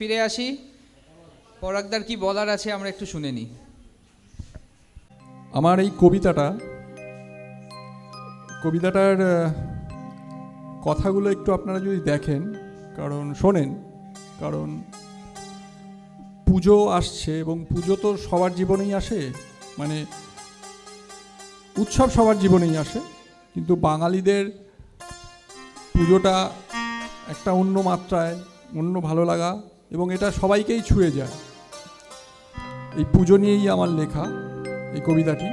ফিরে আসি। পরাগদার কি বলার আছে আমরা একটু শুনে নিই। আমার এই কবিতাটা, কবিতাটার কথাগুলো একটু আপনারা যদি দেখেন, কারণ শোনেন, কারণ পুজো আসছে এবং পুজো তো সবার জীবনেই আসে মানে উৎসব সবার জীবনেই আসে, কিন্তু বাঙালিদের পুজোটা একটা অন্য মাত্রায়, অন্য ভালো লাগা এবং এটা সবাইকেই ছুঁয়ে যায়। এই পুজো নিয়েই আমার লেখা এই কবিতাটি।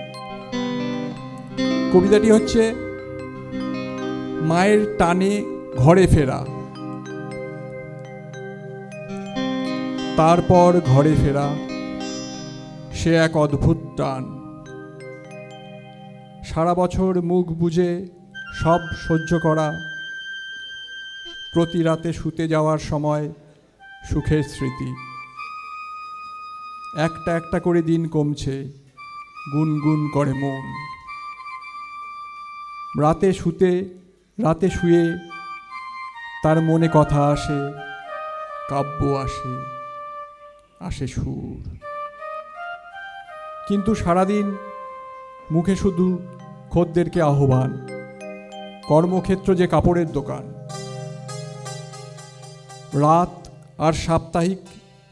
কবিতাটি হচ্ছে, মায়ের টানে ঘরে ফেরা। তারপর ঘরে ফেরা, সে এক অদ্ভুত টান। সারা বছর মুখ বুজে সব সহ্য করা, প্রতি রাতে শুতে যাওয়ার সময় সুখের স্মৃতি। একটা একটা করে দিন কমছে, গুনগুন করে মন। রাতে শুতে, রাতে শুয়ে তার মনে কথা আসে, কাব্য আসে আসে সুর। কিন্তু সারাদিন মুখে শুধু খদ্দেরকে আহ্বান, কর্মক্ষেত্র যে কাপড়ের দোকান। রাত আর সাপ্তাহিক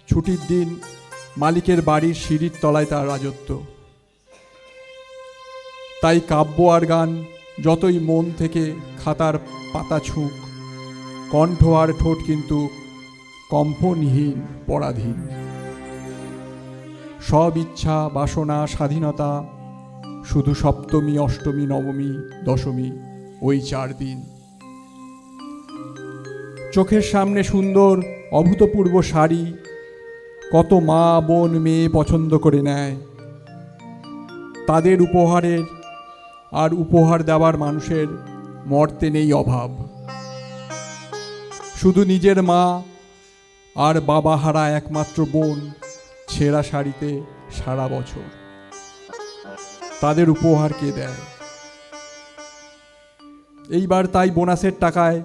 ছুটির দিন মালিকের বাড়ির সিঁড়ির তলায় তার রাজত্ব। তাই কাব্য আর গান যতই মন থেকে খাতার পাতা ছুঁক, কণ্ঠ আর ঠোঁট কিন্তু কম্পনহীন, পরাধীন। সব ইচ্ছা, বাসনা, স্বাধীনতা শুধু সপ্তমী, অষ্টমী, নবমী, দশমী, ওই চার দিন। চোখের সামনে সুন্দর অভূতপূর্ব শাড়ি কত মা বোন মেয়ে পছন্দ করে নেয়। তাদের উপহারের আর উপহার দেওয়ার মানুষের মর্তে নেই অভাব। শুধু নিজের মা আর বাবা হারা একমাত্র বোন ছেঁড়া শাড়িতে সারা বছর। তাদের উপহার কে দেয়? এইবার তাই বোনাসের টাকায়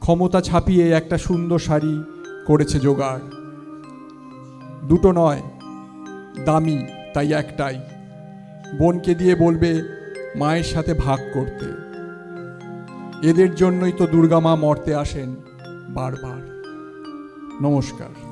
ক্ষমতা ছাপিয়ে একটা সুন্দর শাড়ি করেছে জোগাড়। দুটো নয়, দামি, তাই একটাই। বোনকে দিয়ে বলবে, মায়ের সাথে ভাগ করতে। এদের জন্যই তো দুর্গা মা মর্তে আসেন বারবার। নমস্কার।